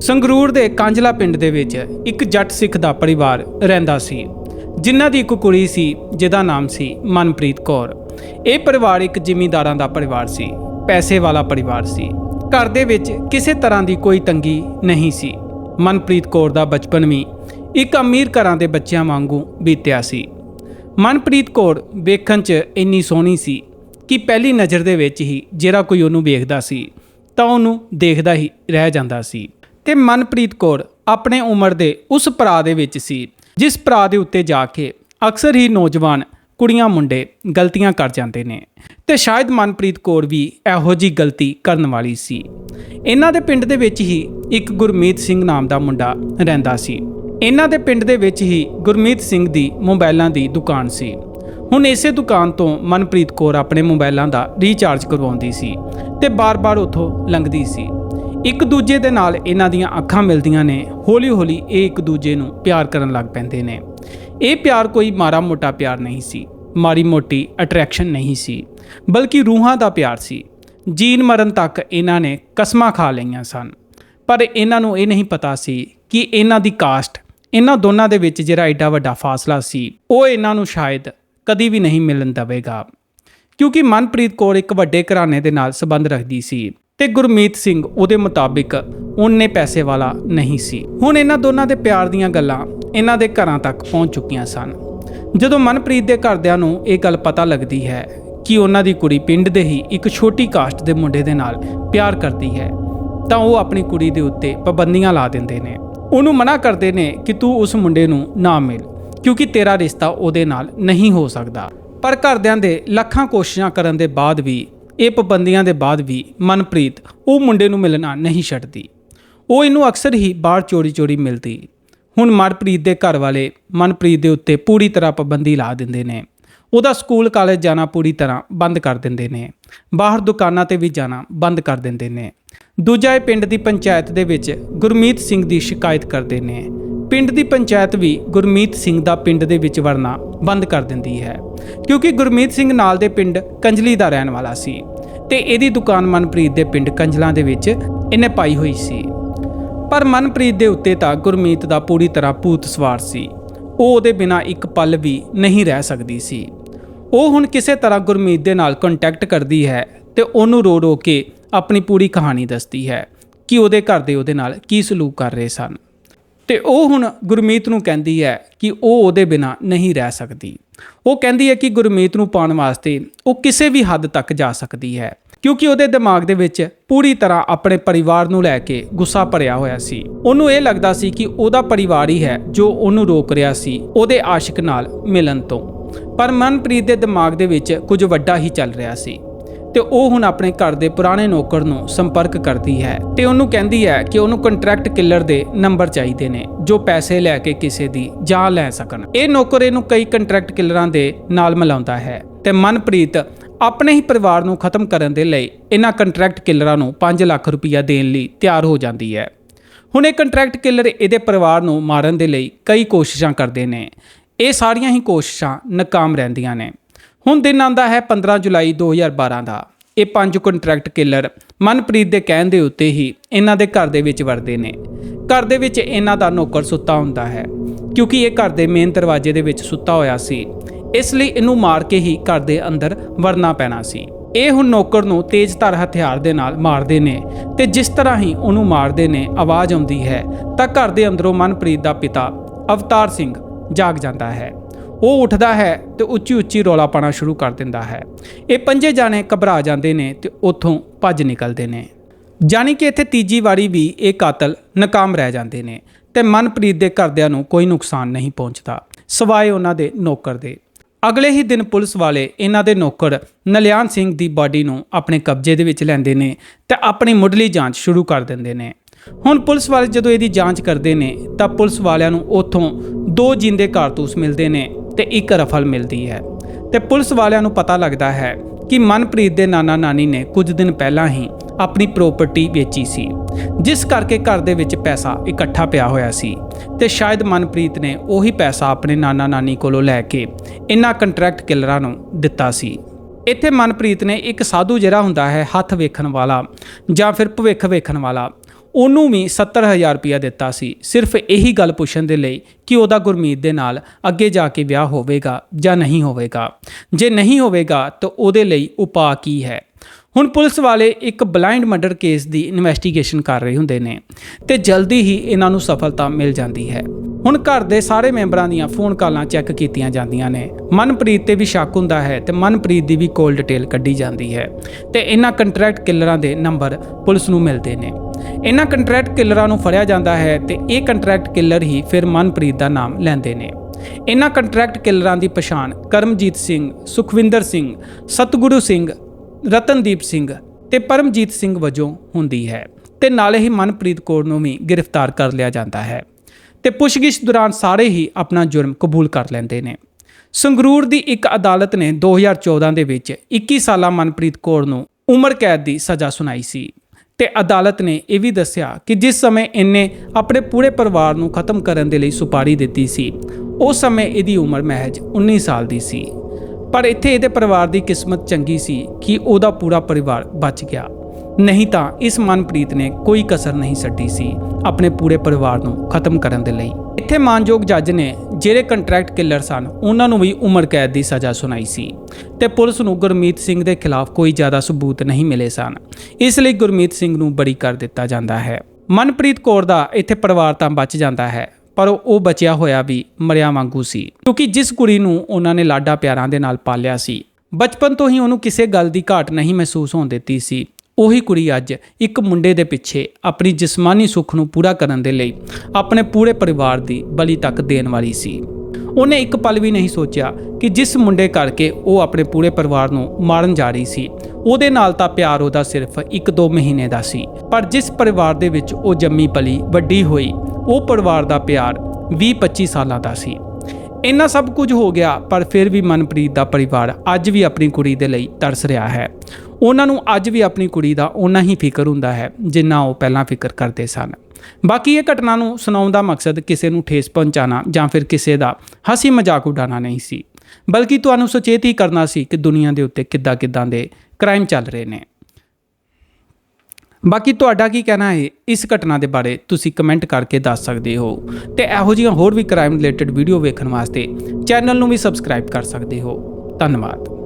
ਸੰਗਰੂਰ ਦੇ ਕਾਂਜਲਾ ਪਿੰਡ ਦੇ ਵਿੱਚ ਇੱਕ ਜੱਟ ਸਿੱਖ ਦਾ ਪਰਿਵਾਰ ਰਹਿੰਦਾ ਸੀ, ਜਿਨ੍ਹਾਂ ਦੀ ਇੱਕ ਕੁੜੀ ਸੀ, ਜਿਹਦਾ ਨਾਮ ਸੀ ਮਨਪ੍ਰੀਤ ਕੌਰ। ਇਹ ਪਰਿਵਾਰ ਇੱਕ ਜ਼ਿਮੀਂਦਾਰਾਂ ਦਾ ਪਰਿਵਾਰ ਸੀ, ਪੈਸੇ ਵਾਲਾ ਪਰਿਵਾਰ ਸੀ। ਘਰ ਦੇ ਵਿੱਚ ਕਿਸੇ ਤਰ੍ਹਾਂ ਦੀ ਕੋਈ ਤੰਗੀ ਨਹੀਂ ਸੀ। ਮਨਪ੍ਰੀਤ ਕੌਰ ਦਾ ਬਚਪਨ ਵੀ ਇੱਕ ਅਮੀਰ ਘਰਾਂ ਦੇ ਬੱਚਿਆਂ ਵਾਂਗੂ ਬੀਤਿਆ ਸੀ। ਮਨਪ੍ਰੀਤ ਕੌਰ ਵੇਖਣ 'ਚ ਇੰਨੀ ਸੋਹਣੀ ਸੀ ਕਿ ਪਹਿਲੀ ਨਜ਼ਰ ਦੇ ਵਿੱਚ ਹੀ ਜਿਹੜਾ ਕੋਈ ਉਹਨੂੰ ਵੇਖਦਾ ਸੀ, ਤਾਂ ਉਹਨੂੰ ਦੇਖਦਾ ਹੀ ਰਹਿ ਜਾਂਦਾ ਸੀ। ਤੇ ਮਨਪ੍ਰੀਤ ਕੌਰ ਆਪਣੇ ਉਮਰ ਦੇ ਉਸ ਭਰਾ ਦੇ ਵਿੱਚ ਸੀ, ਜਿਸ ਭਰਾ ਦੇ ਉੱਤੇ ਜਾ ਕੇ ਅਕਸਰ ਹੀ ਨੌਜਵਾਨ ਕੁੜੀਆਂ ਮੁੰਡੇ ਗਲਤੀਆਂ ਕਰ ਜਾਂਦੇ ਨੇ ਤੇ ਸ਼ਾਇਦ ਮਨਪ੍ਰੀਤ ਕੌਰ ਵੀ ਇਹੋ ਜੀ ਗਲਤੀ ਕਰਨ ਵਾਲੀ ਸੀ। ਇਹਨਾਂ ਦੇ ਪਿੰਡ ਦੇ ਵਿੱਚ ਹੀ ਇੱਕ ਗੁਰਮੀਤ ਸਿੰਘ ਨਾਮ ਦਾ ਮੁੰਡਾ ਰਹਿੰਦਾ ਸੀ। ਇਹਨਾਂ ਦੇ ਪਿੰਡ ਦੇ ਵਿੱਚ ਹੀ ਗੁਰਮੀਤ ਸਿੰਘ ਦੀ ਮੋਬਾਈਲਾਂ ਦੀ ਦੁਕਾਨ ਸੀ। ਹੁਣ ਇਸੇ ਦੁਕਾਨ ਤੋਂ ਮਨਪ੍ਰੀਤ ਕੌਰ ਆਪਣੇ ਮੋਬਾਈਲਾਂ ਦਾ ਰੀਚਾਰਜ ਕਰਵਾਉਂਦੀ ਸੀ ਤੇ ਬਾਰ-ਬਾਰ ਉੱਥੋਂ ਲੰਘਦੀ ਸੀ। ਇੱਕ ਦੂਜੇ ਦੇ ਨਾਲ ਇਹਨਾਂ ਦੀਆਂ ਅੱਖਾਂ ਮਿਲਦੀਆਂ ਨੇ, ਹੌਲੀ-ਹੌਲੀ ਇਹ ਇੱਕ ਦੂਜੇ ਨੂੰ ਪਿਆਰ ਕਰਨ ਲੱਗ ਪੈਂਦੇ ਨੇ। ਇਹ ਪਿਆਰ ਕੋਈ ਮਾਰਾ ਮੋਟਾ ਪਿਆਰ ਨਹੀਂ ਸੀ ਮਾਰੀ ਮੋਟੀ ਅਟਰੈਕਸ਼ਨ ਨਹੀਂ ਸੀ, ਬਲਕਿ ਰੂਹਾਂ ਦਾ ਪਿਆਰ ਸੀ। ਜੀਨ ਮਰਨ ਤੱਕ ਇਹਨਾਂ ਨੇ ਕਸਮਾਂ ਖਾ ਲਈਆਂ ਸਨ। ਪਰ ਇਹਨਾਂ ਨੂੰ ਇਹ ਨਹੀਂ ਪਤਾ ਸੀ ਕਿ ਇਹਨਾਂ ਦੀ ਕਾਸਟ, ਇਹਨਾਂ ਦੋਨਾਂ ਦੇ ਵਿੱਚ ਜਿਹੜਾ ਐਡਾ ਵੱਡਾ ਫਾਸਲਾ ਸੀ, ਉਹ ਇਹਨਾਂ ਨੂੰ ਸ਼ਾਇਦ ਕਦੀ ਵੀ ਨਹੀਂ ਮਿਲਣ ਦੇਵੇਗਾ। ਕਿਉਂਕਿ ਮਨਪ੍ਰੀਤ ਕੌਰ ਇੱਕ ਵੱਡੇ ਘਰਾਣੇ ਦੇ ਨਾਲ ਸੰਬੰਧ ਰੱਖਦੀ ਸੀ। ਤੇ ਗੁਰਮੀਤ ਸਿੰਘ ਉਹਦੇ ਮੁਤਾਬਿਕ ਉਹਨੇ ਪੈਸੇ ਵਾਲਾ ਨਹੀਂ ਸੀ। ਹੁਣ ਇਹਨਾਂ ਦੋਨਾਂ ਦੇ ਪਿਆਰ ਦੀਆਂ ਗੱਲਾਂ ਇਹਨਾਂ ਦੇ ਘਰਾਂ ਤੱਕ ਪਹੁੰਚ ਚੁੱਕੀਆਂ ਸਨ। ਜਦੋਂ ਮਨਪ੍ਰੀਤ ਦੇ ਘਰਦਿਆਂ ਨੂੰ ਇਹ ਗੱਲ ਪਤਾ ਲੱਗਦੀ ਹੈ ਕਿ ਉਹਨਾਂ ਦੀ ਕੁੜੀ ਪਿੰਡ ਦੇ ਹੀ ਇੱਕ ਛੋਟੀ ਕਾਸਟ ਦੇ ਮੁੰਡੇ ਦੇ ਨਾਲ ਪਿਆਰ ਕਰਦੀ ਹੈ, ਤਾਂ ਉਹ ਆਪਣੀ ਕੁੜੀ ਦੇ ਉੱਤੇ ਪਾਬੰਦੀਆਂ ਲਾ ਦਿੰਦੇ ਨੇ। ਉਹਨੂੰ ਮਨਾ ਕਰਦੇ ਨੇ ਕਿ ਤੂੰ ਉਸ ਮੁੰਡੇ ਨੂੰ ਨਾ ਮਿਲ, ਕਿਉਂਕਿ ਤੇਰਾ ਰਿਸ਼ਤਾ ਉਹਦੇ ਨਾਲ ਨਹੀਂ ਹੋ ਸਕਦਾ। ਪਰ ਘਰਦਿਆਂ ਦੇ ਲੱਖਾਂ ਕੋਸ਼ਿਸ਼ਾਂ ਕਰਨ ਦੇ ਬਾਅਦ ਵੀ ਇਹ ਪਾਬੰਦੀਆਂ ਦੇ ਬਾਅਦ ਵੀ ਮਨਪ੍ਰੀਤ ਉਹ ਮੁੰਡੇ ਨੂੰ ਮਿਲਣਾ ਨਹੀਂ ਛੱਡਦੀ। ਉਹ ਇਹਨੂੰ ਅਕਸਰ ਹੀ ਬਾਹਰ ਚੋਰੀ-ਚੋਰੀ ਮਿਲਦੀ। ਹੁਣ ਮਨਪ੍ਰੀਤ ਦੇ ਘਰ ਵਾਲੇ ਮਨਪ੍ਰੀਤ ਦੇ ਉੱਤੇ ਪੂਰੀ ਤਰ੍ਹਾਂ ਪਾਬੰਦੀ ਲਾ ਦਿੰਦੇ ਨੇ। ਉਹਦਾ ਸਕੂਲ ਕਾਲਜ ਜਾਣਾ ਪੂਰੀ ਤਰ੍ਹਾਂ ਬੰਦ ਕਰ ਦਿੰਦੇ ਨੇ। ਬਾਹਰ ਦੁਕਾਨਾਂ ਤੇ ਵੀ ਜਾਣਾ ਬੰਦ ਕਰ ਦਿੰਦੇ ਨੇ। ਦੂਜਾ ਇਹ ਪਿੰਡ ਦੀ ਪੰਚਾਇਤ ਦੇ ਵਿੱਚ ਗੁਰਮੀਤ ਸਿੰਘ ਦੀ ਸ਼ਿਕਾਇਤ ਕਰਦੇ ਨੇ। ਪਿੰਡ ਦੀ ਪੰਚਾਇਤ ਵੀ ਗੁਰਮੀਤ ਸਿੰਘ ਦਾ ਪਿੰਡ ਦੇ ਵਿੱਚ ਵੜਨਾ ਬੰਦ ਕਰ ਦਿੰਦੀ ਹੈ। ਕਿਉਂਕਿ ਗੁਰਮੀਤ ਸਿੰਘ ਨਾਲ ਦੇ ਪਿੰਡ ਕੰਜਲੀ ਦਾ ਰਹਿਣ ਵਾਲਾ ਸੀ ਤੇ ਇਹਦੀ ਦੁਕਾਨ ਮਨਪ੍ਰੀਤ ਦੇ ਪਿੰਡ ਕੰਜਲਾਂ ਦੇ ਵਿੱਚ ਇਹਨੇ ਪਾਈ ਹੋਈ ਸੀ। ਪਰ ਮਨਪ੍ਰੀਤ ਦੇ ਉੱਤੇ ਤਾਂ ਗੁਰਮੀਤ ਦਾ ਪੂਰੀ ਤਰ੍ਹਾਂ ਭੂਤ ਸਵਾਰ ਸੀ। ਉਹ ਉਹਦੇ ਬਿਨਾ ਇੱਕ ਪਲ ਵੀ ਨਹੀਂ ਰਹਿ ਸਕਦੀ ਸੀ। ਉਹ ਹੁਣ ਕਿਸੇ ਤਰ੍ਹਾਂ ਗੁਰਮੀਤ ਦੇ ਨਾਲ ਕੰਟੈਕਟ ਕਰਦੀ ਹੈ ਤੇ ਉਹਨੂੰ ਰੋ ਰੋ ਕੇ ਆਪਣੀ ਪੂਰੀ ਕਹਾਣੀ ਦੱਸਦੀ ਹੈ ਕਿ ਉਹਦੇ ਘਰ ਦੇ ਉਹਦੇ ਨਾਲ ਕੀ ਸਲੂਕ ਕਰ ਰਹੇ ਸਨ। ਤੇ ਉਹ ਹੁਣ ਗੁਰਮੀਤ ਨੂੰ ਕਹਿੰਦੀ ਹੈ ਕਿ ਉਹ ਉਹਦੇ ਬਿਨਾ ਨਹੀਂ ਰਹਿ ਸਕਦੀ। ਉਹ ਕਹਿੰਦੀ ਹੈ ਕਿ ਗੁਰਮੀਤ ਨੂੰ ਪਾਉਣ ਵਾਸਤੇ ਉਹ ਕਿਸੇ ਵੀ ਹੱਦ ਤੱਕ ਜਾ ਸਕਦੀ ਹੈ, ਕਿਉਂਕਿ ਉਹਦੇ ਦਿਮਾਗ ਦੇ ਵਿੱਚ ਪੂਰੀ ਤਰ੍ਹਾਂ ਆਪਣੇ ਪਰਿਵਾਰ ਨੂੰ ਲੈ ਕੇ ਗੁੱਸਾ ਭਰਿਆ ਹੋਇਆ ਸੀ। ਉਹਨੂੰ ਇਹ ਲੱਗਦਾ ਸੀ ਕਿ ਉਹਦਾ ਪਰਿਵਾਰ ਹੀ ਹੈ ਜੋ ਉਹਨੂੰ ਰੋਕ ਰਿਹਾ ਸੀ ਉਹਦੇ ਆਸ਼ਿਕ ਨਾਲ ਮਿਲਣ ਤੋਂ। ਪਰ ਮਨਪ੍ਰੀਤ ਦੇ ਦਿਮਾਗ ਦੇ ਵਿੱਚ ਕੁਝ ਵੱਡਾ ਹੀ ਚੱਲ ਰਿਹਾ ਸੀ। ਤੇ ਉਹ ਹੁਣ ਆਪਣੇ ਘਰ ਦੇ ਪੁਰਾਣੇ ਨੌਕਰ ਨੂੰ ਸੰਪਰਕ ਕਰਦੀ ਹੈ ਤੇ ਉਹਨੂੰ ਕਹਿੰਦੀ ਹੈ ਕਿ ਉਹਨੂੰ ਕੰਟਰੈਕਟ ਕਿਲਰ ਦੇ ਨੰਬਰ ਚਾਹੀਦੇ ਨੇ, ਜੋ ਪੈਸੇ ਲੈ ਕੇ ਕਿਸੇ ਦੀ ਜਾਨ ਲੈ ਸਕਣ। ਇਹ ਨੌਕਰ ਇਹਨੂੰ ਕਈ ਕੰਟਰੈਕਟ ਕਿਲਰਾਂ ਦੇ ਨਾਲ ਮਿਲਾਉਂਦਾ ਹੈ ਤੇ ਮਨਪ੍ਰੀਤ ਆਪਣੇ ਹੀ ਪਰਿਵਾਰ ਨੂੰ ਖਤਮ ਕਰਨ ਦੇ ਲਈ ਇਹਨਾਂ ਕੰਟਰੈਕਟ ਕਿਲਰਾਂ ਨੂੰ 5 ਲੱਖ ਰੁਪਈਆ ਦੇਣ ਲਈ ਤਿਆਰ ਹੋ ਜਾਂਦੀ ਹੈ। ਹੁਣ ਇਹ ਕੰਟਰੈਕਟ ਕਿਲਰ ਇਹਦੇ ਪਰਿਵਾਰ ਨੂੰ ਮਾਰਨ ਦੇ ਲਈ ਕਈ ਕੋਸ਼ਿਸ਼ਾਂ ਕਰਦੇ ਨੇ। ਇਹ ਸਾਰੀਆਂ ਹੀ ਕੋਸ਼ਿਸ਼ਾਂ ਨਾਕਾਮ ਰਹਿੰਦੀਆਂ ਨੇ। ਹੁਣ ਦਿਨ ਆਂਦਾ ਹੈ 15 ਜੁਲਾਈ 2012 ਦਾ। ਇਹ ਪੰਜ ਕੰਟਰੈਕਟ ਕਿਲਰ ਮਨਪ੍ਰੀਤ ਦੇ ਕਹਿਣ ਦੇ ਉੱਤੇ ਹੀ ਇਹਨਾਂ ਦੇ ਘਰ ਦੇ ਵਿੱਚ ਵੜਦੇ ਨੇ। ਘਰ ਦੇ ਵਿੱਚ ਇਹਨਾਂ ਦਾ ਨੌਕਰ ਸੁੱਤਾ ਹੁੰਦਾ ਹੈ, ਕਿਉਂਕਿ ਇਹ ਘਰ ਦੇ ਮੇਨ ਦਰਵਾਜ਼ੇ ਦੇ ਵਿੱਚ ਸੁੱਤਾ ਹੋਇਆ ਸੀ। ਇਸ ਲਈ ਇਹਨੂੰ ਮਾਰ ਕੇ ਹੀ ਘਰ ਦੇ ਅੰਦਰ ਵੜਨਾ ਪੈਣਾ ਸੀ। ਇਹ ਹੁਣ ਨੌਕਰ ਨੂੰ ਤੇਜ਼ਧਾਰ ਹਥਿਆਰ ਦੇ ਨਾਲ ਮਾਰਦੇ ਨੇ ਤੇ ਜਿਸ ਤਰ੍ਹਾਂ ਹੀ ਉਹਨੂੰ ਮਾਰਦੇ ਨੇ ਆਵਾਜ਼ ਆਉਂਦੀ ਹੈ, ਤਾਂ ਘਰ ਦੇ ਅੰਦਰੋਂ ਮਨਪ੍ਰੀਤ ਦਾ ਪਿਤਾ ਅਵਤਾਰ ਸਿੰਘ ਜਾਗ ਜਾਂਦਾ ਹੈ। ਉਹ ਉੱਠਦਾ ਹੈ ਤੇ ਉੱਚੀ ਉੱਚੀ ਰੌਲਾ ਪਾਣਾ ਸ਼ੁਰੂ ਕਰ ਦਿੰਦਾ ਹੈ। ਇਹ ਪੰਜੇ ਜਾਣੇ ਘਬਰਾ ਜਾਂਦੇ ਨੇ ਤੇ ਉੱਥੋਂ ਭੱਜ ਨਿਕਲਦੇ ਨੇ। ਜਾਣੀ ਕਿ ਇੱਥੇ ਤੀਜੀ ਵਾਰੀ ਵੀ ਇਹ ਕਾਤਲ ਨਾਕਾਮ ਰਹਿ ਜਾਂਦੇ ਨੇ ਤੇ ਮਨਪ੍ਰੀਤ ਦੇ ਘਰਦਿਆਂ ਨੂੰ ਕੋਈ ਨੁਕਸਾਨ ਨਹੀਂ ਪਹੁੰਚਦਾ। ਸਵਾਏ ਉਹਨਾਂ ਦੇ ਨੌਕਰ ਦੇ। ਅਗਲੇ ਹੀ ਦਿਨ ਪੁਲਿਸ ਵਾਲੇ ਇਹਨਾਂ ਦੇ ਨੌਕਰ ਨਲਿਆਨ ਸਿੰਘ ਦੀ ਬਾਡੀ ਨੂੰ ਆਪਣੇ ਕਬਜ਼ੇ ਦੇ ਵਿੱਚ ਲੈਂਦੇ ਨੇ ਤੇ ਆਪਣੀ ਮੁੱਢਲੀ ਜਾਂਚ ਸ਼ੁਰੂ ਕਰ ਦਿੰਦੇ ਨੇ। ਹੁਣ ਪੁਲਿਸ ਵਾਲੇ ਜਦੋਂ ਇਹਦੀ ਜਾਂਚ ਕਰਦੇ ਨੇ ਤਾਂ ਪੁਲਿਸ ਵਾਲਿਆਂ ਨੂੰ ਉੱਥੋਂ ਦੋ ਜਿੰਦੇ ਕਾਰਤੂਸ ਮਿਲਦੇ ਨੇ ਤੇ ਇੱਕ ਰਫਲ ਮਿਲਦੀ ਹੈ। ਤੇ ਪੁਲਿਸ ਵਾਲਿਆਂ ਨੂੰ ਪਤਾ ਲੱਗਦਾ ਹੈ ਕਿ ਮਨਪ੍ਰੀਤ ਦੇ ਨਾਨਾ ਨਾਨੀ ਨੇ ਕੁਝ ਦਿਨ ਪਹਿਲਾਂ ਹੀ ਆਪਣੀ ਪ੍ਰਾਪਰਟੀ ਵੇਚੀ ਸੀ, ਜਿਸ ਕਰਕੇ ਘਰ ਦੇ ਵਿੱਚ ਪੈਸਾ ਇਕੱਠਾ ਪਿਆ ਹੋਇਆ ਸੀ ਤੇ ਸ਼ਾਇਦ ਮਨਪ੍ਰੀਤ ਨੇ ਉਹੀ ਪੈਸਾ ਆਪਣੇ ਨਾਨਾ ਨਾਨੀ ਕੋਲੋਂ ਲੈ ਕੇ ਇਹਨਾਂ ਕੰਟਰੈਕਟ ਕਿਲਰਾਂ ਨੂੰ ਦਿੱਤਾ ਸੀ। ਇੱਥੇ ਮਨਪ੍ਰੀਤ ਨੇ ਇੱਕ ਸਾਧੂ ਜਿਹੜਾ ਹੁੰਦਾ ਹੈ, ਹੱਥ ਵੇਖਣ ਵਾਲਾ ਜਾਂ ਫਿਰ ਭਵਿੱਖ ਵੇਖਣ ਵਾਲਾ ਉਹਨੂੰ ਵੀ 70000 ਰੁਪਇਆ ਦਿੱਤਾ ਸੀ। ਸਿਰਫ ਇਹੀ ਗੱਲ ਪੁੱਛਣ ਦੇ ਲਈ ਕਿ ਉਹਦਾ ਗੁਰਮੀਤ ਦੇ ਨਾਲ ਅੱਗੇ ਜਾ ਕੇ ਵਿਆਹ ਹੋਵੇਗਾ ਜਾਂ ਨਹੀਂ ਹੋਵੇਗਾ। ਜੇ ਨਹੀਂ ਹੋਵੇਗਾ ਤਾਂ ਉਹਦੇ ਲਈ ਉਪਾਅ ਕੀ ਹੈ? ਹੁਣ ਪੁਲਿਸ ਵਾਲੇ ਇੱਕ ਬਲਾਈਂਡ ਮਰਡਰ ਕੇਸ ਦੀ ਇਨਵੈਸਟੀਗੇਸ਼ਨ ਕਰ ਰਹੇ ਹੁੰਦੇ ਨੇ ਤੇ ਜਲਦੀ ਹੀ ਇਹਨਾਂ ਨੂੰ ਸਫਲਤਾ ਮਿਲ ਜਾਂਦੀ ਹੈ। ਹੁਣ ਘਰ ਦੇ ਸਾਰੇ ਮੈਂਬਰਾਂ ਦੀਆਂ ਫੋਨ ਕਾਲਾਂ ਚੈੱਕ ਕੀਤੀਆਂ ਜਾਂਦੀਆਂ ਨੇ। ਮਨਪ੍ਰੀਤ ਤੇ ਵੀ ਸ਼ੱਕ ਹੁੰਦਾ ਹੈ ਤੇ ਮਨਪ੍ਰੀਤ ਦੀ ਵੀ ਕੋਲ ਡਿਟੇਲ ਕੱਢੀ ਜਾਂਦੀ ਹੈ ਤੇ ਇਹਨਾਂ ਕੰਟਰੈਕਟ ਕਿਲਰਾਂ ਦੇ ਨੰਬਰ ਪੁਲਿਸ ਨੂੰ ਮਿਲਦੇ ਨੇ। ਇਹਨਾਂ ਕੰਟਰੈਕਟ ਕਿਲਰਾਂ ਨੂੰ ਫੜਿਆ ਜਾਂਦਾ ਹੈ ਤੇ ਇਹ ਕੰਟਰੈਕਟ ਕਿਲਰ ਹੀ ਫਿਰ ਮਨਪ੍ਰੀਤ ਦਾ ਨਾਮ ਲੈਂਦੇ ਨੇ। ਇਹਨਾਂ ਕੰਟਰੈਕਟ ਕਿਲਰਾਂ ਦੀ ਪਛਾਣ ਕਰਮਜੀਤ ਸਿੰਘ, ਸੁਖਵਿੰਦਰ ਸਿੰਘ, ਸਤਗੁਰੂ ਸਿੰਘ, ਰਤਨਦੀਪ ਸਿੰਘ ਤੇ ਪਰਮਜੀਤ ਸਿੰਘ ਵਜੋਂ ਹੁੰਦੀ ਹੈ ਤੇ ਨਾਲੇ ਹੀ ਮਨਪ੍ਰੀਤ ਕੌਰ ਨੂੰ ਵੀ ਗ੍ਰਿਫਤਾਰ ਕਰ ਲਿਆ ਜਾਂਦਾ ਹੈ ਤੇ ਪੁੱਛਗਿੱਛ ਦੌਰਾਨ ਸਾਰੇ ਹੀ ਆਪਣਾ ਜੁਰਮ ਕਬੂਲ ਕਰ ਲੈਂਦੇ ਨੇ। ਸੰਗਰੂਰ ਦੀ ਇੱਕ ਅਦਾਲਤ ਨੇ 2014 ਦੇ ਵਿੱਚ 21 ਸਾਲਾ ਮਨਪ੍ਰੀਤ ਕੌਰ ਨੂੰ ਉਮਰ ਕੈਦ ਦੀ ਸਜ਼ਾ ਸੁਣਾਈ ਸੀ। ਤੇ ਅਦਾਲਤ ਨੇ ਇਹ ਵੀ ਦੱਸਿਆ ਕਿ ਜਿਸ ਸਮੇਂ ਇਹਨੇ ਆਪਣੇ ਪੂਰੇ ਪਰਿਵਾਰ ਨੂੰ ਖਤਮ ਕਰਨ ਦੇ ਲਈ ਸੁਪਾਰੀ ਦਿੱਤੀ ਸੀ, ਉਸ ਸਮੇਂ ਇਹਦੀ ਉਮਰ ਮਹਿਜ 19 ਸਾਲ ਦੀ ਸੀ। ਪਰ ਇੱਥੇ ਇਹਦੇ ਪਰਿਵਾਰ ਦੀ ਕਿਸਮਤ ਚੰਗੀ ਸੀ ਕਿ ਉਹਦਾ ਪੂਰਾ ਪਰਿਵਾਰ ਬਚ ਗਿਆ। ਨਹੀਂ ਤਾਂ ਇਸ ਮਨਪ੍ਰੀਤ ਨੇ ਕੋਈ ਕਸਰ ਨਹੀਂ ਛੱਡੀ ਸੀ ਆਪਣੇ ਪੂਰੇ ਪਰਿਵਾਰ ਨੂੰ ਖਤਮ ਕਰਨ ਦੇ ਲਈ। ਇੱਥੇ ਮਾਨਯੋਗ ਜੱਜ ਨੇ ਜਿਹੜੇ ਕੰਟਰੈਕਟ ਕਿਲਰ ਸਨ, ਉਹਨਾਂ ਨੂੰ ਵੀ ਉਮਰ ਕੈਦ ਦੀ ਸਜ਼ਾ ਸੁਣਾਈ ਸੀ ਤੇ ਪੁਲਿਸ ਨੂੰ ਗੁਰਮੀਤ ਸਿੰਘ ਦੇ ਖਿਲਾਫ ਕੋਈ ਜ਼ਿਆਦਾ ਸਬੂਤ ਨਹੀਂ ਮਿਲੇ ਸਨ। ਇਸ ਲਈ ਗੁਰਮੀਤ ਸਿੰਘ ਨੂੰ ਬਰੀ ਕਰ ਦਿੱਤਾ ਜਾਂਦਾ ਹੈ। ਮਨਪ੍ਰੀਤ ਕੌਰ ਦਾ ਇੱਥੇ ਪਰਿਵਾਰ ਤਾਂ ਬਚ ਜਾਂਦਾ ਹੈ, ਪਰ ਉਹ ਬਚਿਆ ਹੋਇਆ ਵੀ ਮਰਿਆ ਵਾਂਗੂ ਸੀ, ਕਿਉਂਕਿ ਜਿਸ ਕੁੜੀ ਨੂੰ ਉਹਨਾਂ ਨੇ ਲਾਡਾ ਪਿਆਰਾਂ ਦੇ ਨਾਲ ਪਾਲਿਆ ਸੀ, ਬਚਪਨ ਤੋਂ ਹੀ ਉਹਨੂੰ ਕਿਸੇ ਗੱਲ ਦੀ ਘਾਟ ਨਹੀਂ ਮਹਿਸੂਸ ਹੋਣ ਦਿੱਤੀ ਸੀ। ਉਹੀ ਕੁੜੀ ਅੱਜ ਇੱਕ ਮੁੰਡੇ ਦੇ ਪਿੱਛੇ ਆਪਣੀ ਜਿਸਮਾਨੀ ਸੁੱਖ ਨੂੰ ਪੂਰਾ ਕਰਨ ਦੇ ਲਈ ਆਪਣੇ ਪੂਰੇ ਪਰਿਵਾਰ ਦੀ ਬਲੀ ਤੱਕ ਦੇਣ ਵਾਲੀ ਸੀ। ਉਹਨੇ ਇੱਕ ਪਲ ਵੀ ਨਹੀਂ ਸੋਚਿਆ ਕਿ ਜਿਸ ਮੁੰਡੇ ਕਰਕੇ ਉਹ ਆਪਣੇ ਪੂਰੇ ਪਰਿਵਾਰ ਨੂੰ ਮਾਰਨ ਜਾ ਰਹੀ ਸੀ, ਉਹਦੇ ਨਾਲ ਤਾਂ ਪਿਆਰ ਉਹਦਾ ਸਿਰਫ 1-2 ਮਹੀਨੇ ਦਾ ਸੀ। ਪਰ ਜਿਸ ਪਰਿਵਾਰ ਦੇ ਵਿੱਚ ਉਹ ਜੰਮੀ ਪਲੀ ਵੱਡੀ ਹੋਈ, ਉਹ ਪਰਿਵਾਰ ਦਾ ਪਿਆਰ 20-25 ਸਾਲਾਂ ਦਾ ਸੀ। ਇੰਨਾ ਸਭ ਕੁਝ ਹੋ ਗਿਆ, ਪਰ ਫਿਰ ਵੀ ਮਨਪ੍ਰੀਤ ਦਾ ਪਰਿਵਾਰ ਅੱਜ ਵੀ ਆਪਣੀ ਕੁੜੀ ਦੇ ਲਈ ਤਰਸ ਰਿਹਾ ਹੈ। ਉਹਨਾਂ ਨੂੰ ਅੱਜ ਵੀ ਆਪਣੀ ਕੁੜੀ ਦਾ ਓਨਾ ਹੀ ਫਿਕਰ ਹੁੰਦਾ ਹੈ, ਜਿੰਨਾ ਉਹ ਪਹਿਲਾਂ ਫਿਕਰ ਕਰਦੇ ਸਨ। ਬਾਕੀ ਇਹ ਘਟਨਾ ਨੂੰ ਸੁਣਾਉਣ ਦਾ ਮਕਸਦ ਕਿਸੇ ਨੂੰ ਠੇਸ ਪਹੁੰਚਾਉਣਾ ਜਾਂ ਫਿਰ ਕਿਸੇ ਦਾ ਹਸੀ ਮਜ਼ਾਕ ਉਡਾਉਣਾ ਨਹੀਂ ਸੀ। ਬਲਕਿ ਤੁਹਾਨੂੰ ਸੁਚੇਤ ਹੀ ਕਰਨਾ ਸੀ ਕਿ ਦੁਨੀਆ ਦੇ ਉੱਤੇ ਕਿੱਦਾਂ ਕਿੱਦਾਂ ਦੇ ਕ੍ਰਾਈਮ ਚੱਲ ਰਹੇ ਨੇ। ਬਾਕੀ ਤੁਹਾਡਾ ਕੀ ਕਹਿਣਾ ਹੈ? ਇਸ ਘਟਨਾ ਦੇ ਬਾਰੇ ਤੁਸੀਂ ਕਮੈਂਟ ਕਰਕੇ ਦੱਸ ਸਕਦੇ ਹੋ। ਤੇ ਇਹੋ ਜਿਹੀਆਂ ਹੋਰ ਵੀ ਕ੍ਰਾਈਮ ਰਿਲੇਟਡ ਵੀਡੀਓ ਵੇਖਣ ਵਾਸਤੇ ਚੈਨਲ ਨੂੰ ਵੀ ਸਬਸਕ੍ਰਾਈਬ ਕਰ ਸਕਦੇ ਹੋ। ਧੰਨਵਾਦ।